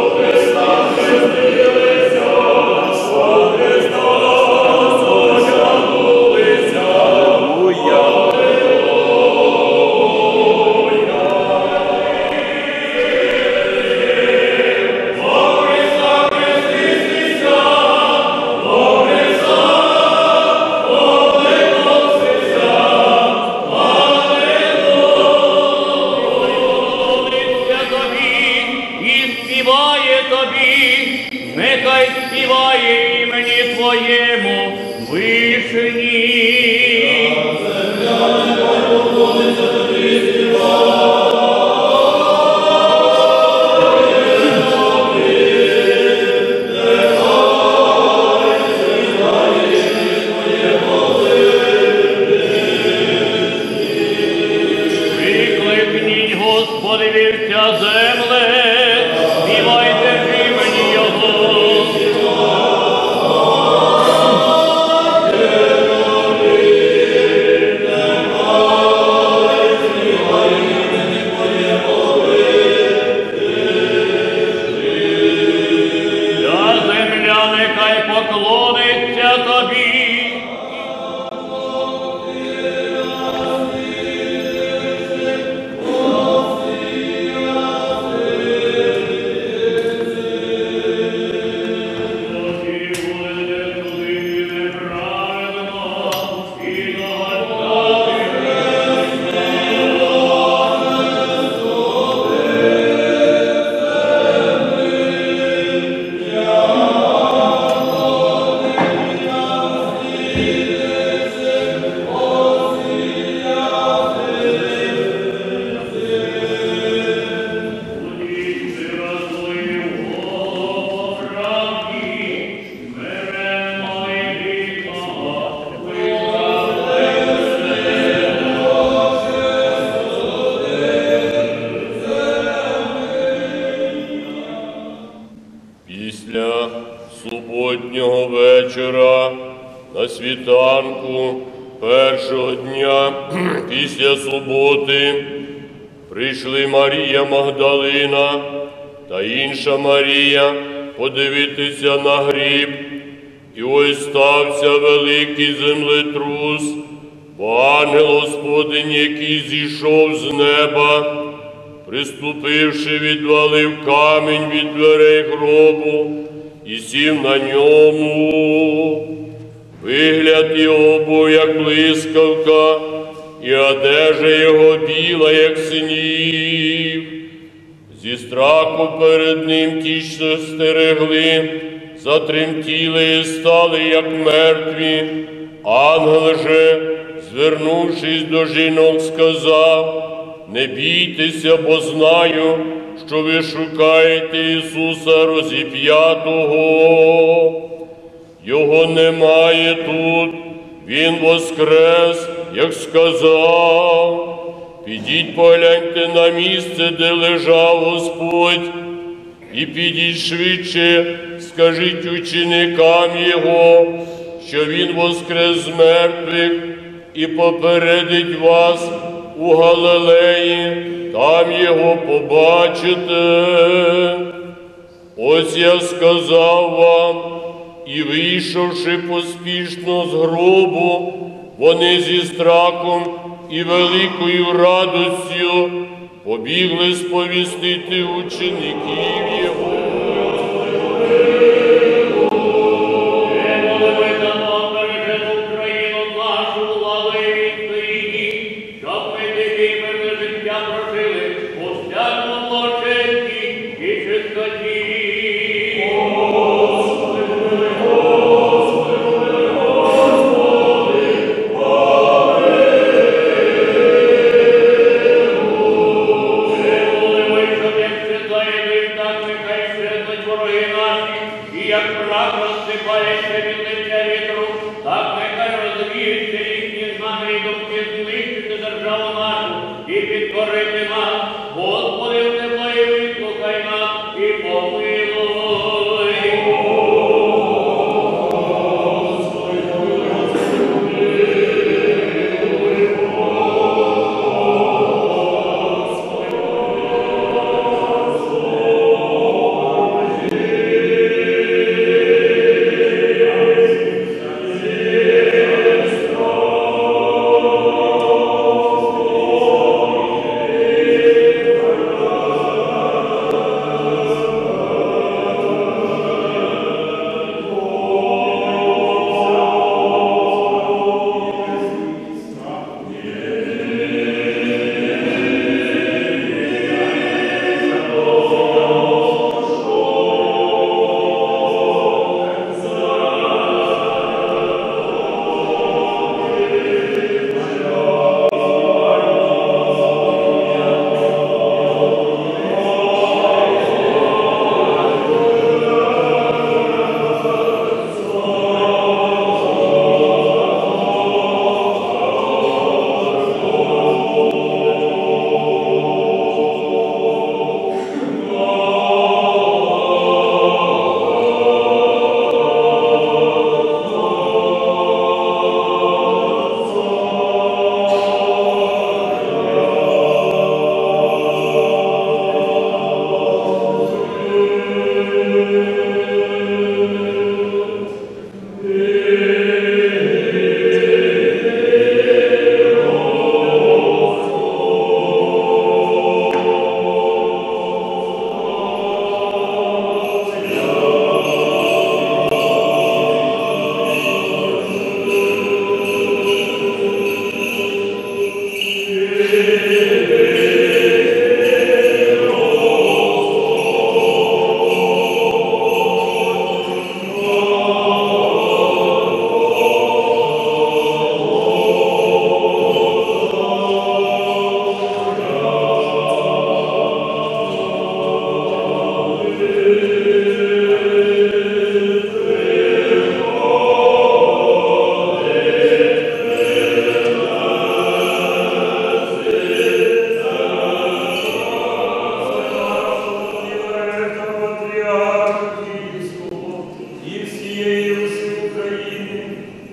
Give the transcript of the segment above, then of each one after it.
Lord. Krishna. Світанку першого дня після суботи прийшли Марія Магдалина та інша Марія подивитися на гріб. І ось стався великий землетрус, бо ангел Господень, який зійшов з неба, приступивши, відвалив камінь від дверей гробу і сів на ньому. Вигляд його був, як блискавка, і одежа його біла, як синів. Зі страху перед ним ті, що стерегли, затремтіли і стали, як мертві. Ангел же, звернувшись до жінок, сказав, не бійтеся, бо знаю, що ви шукаєте Ісуса розіп'ятого. Його немає тут, Він воскрес, як сказав. Підіть погляньте на місце, де лежав Господь, і підіть швидше, скажіть ученикам Його, що Він воскрес з мертвих і попередить вас у Галилеї, там Його побачите. Ось я сказав вам, і вийшовши поспішно з гробу, вони зі страхом і великою радостю побігли сповістити учеників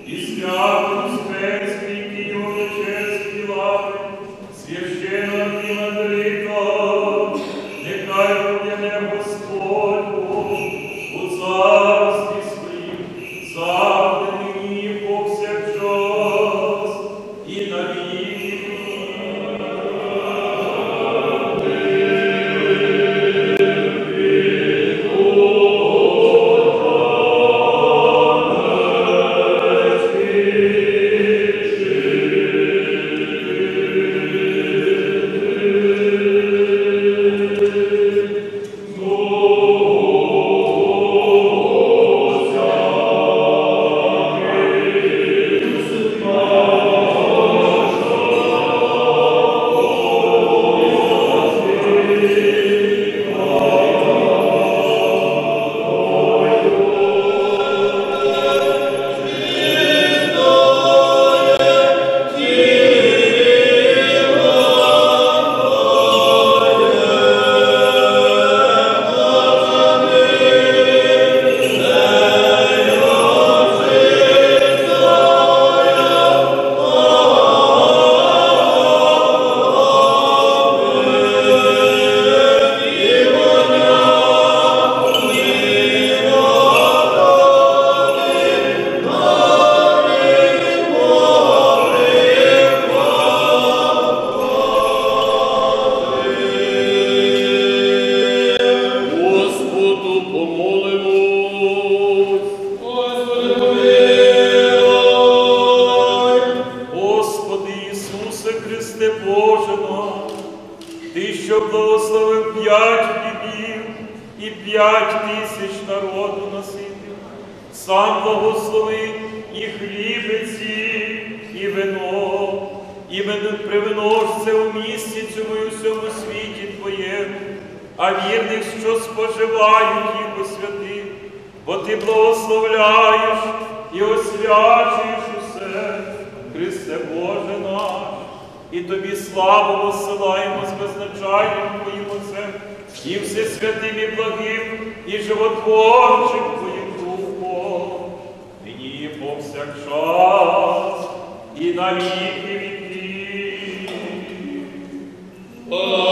e Господи Ісусе Христе Боже Ти, що благословив п'ять хлібів і п'ять тисяч народу носити, сам благослови і хлібиці, і вино, і мен- у місті цьому всьому світі Твоєму, а вірних, що споживають їх у святих, бо Ти благословляєш і освячуєш усе, Христе Боже наш, і Тобі славу посилаємо з безначальним Твоїм Отцем, і всесвятим і благим, і животворчим Твоїм Духом, нині повсякчас, і на віки. Амінь.